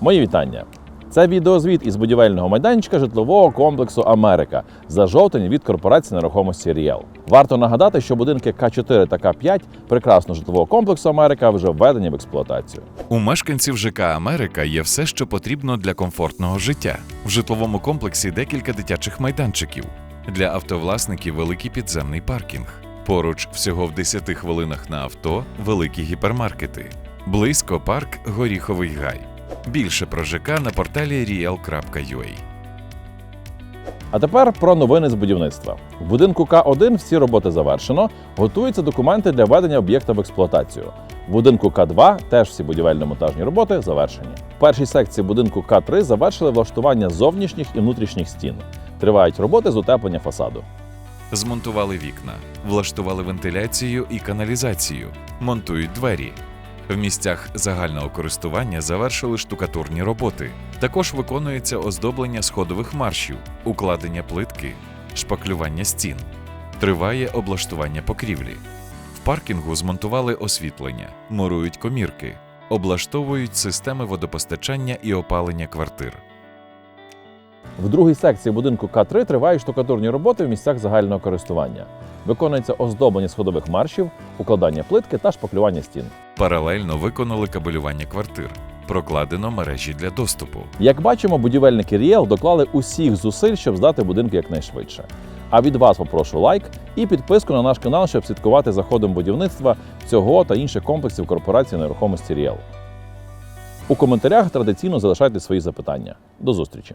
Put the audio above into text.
Мої вітання. Це відеозвіт із будівельного майданчика житлового комплексу Америка за жовтень від корпорації нерухомості Ріел. Варто нагадати, що будинки К4 та К5 прекрасного житлового комплексу Америка вже введені в експлуатацію. У мешканців ЖК Америка є все, що потрібно для комфортного життя. В житловому комплексі декілька дитячих майданчиків. Для автовласників великий підземний паркінг. Поруч всього в 10 хвилинах на авто великі гіпермаркети. Близько парк Горіховий Гай. Більше про ЖК на порталі riel.ua. А тепер про новини з будівництва. В будинку К1 всі роботи завершено. Готуються документи для введення об'єкта в експлуатацію. В будинку К2 теж всі будівельно-монтажні роботи завершені. В першій секції будинку К3 завершили влаштування зовнішніх і внутрішніх стін. Тривають роботи з утеплення фасаду. Змонтували вікна, влаштували вентиляцію і каналізацію, монтують двері. В місцях загального користування завершили штукатурні роботи. Також виконується оздоблення сходових маршів, укладення плитки, шпаклювання стін. Триває облаштування покрівлі. В паркінгу змонтували освітлення, мурують комірки, облаштовують системи водопостачання і опалення квартир. В другій секції будинку К3 тривають штукатурні роботи в місцях загального користування. Виконується оздоблення сходових маршів, укладання плитки та шпаклювання стін. Паралельно виконали кабелювання квартир, прокладено мережі для доступу. Як бачимо, будівельники Ріел доклали усіх зусиль, щоб здати будинки якнайшвидше. А від вас попрошу лайк і підписку на наш канал, щоб слідкувати за ходом будівництва цього та інших комплексів корпорації нерухомості Ріел. У коментарях традиційно залишайте свої запитання. До зустрічі!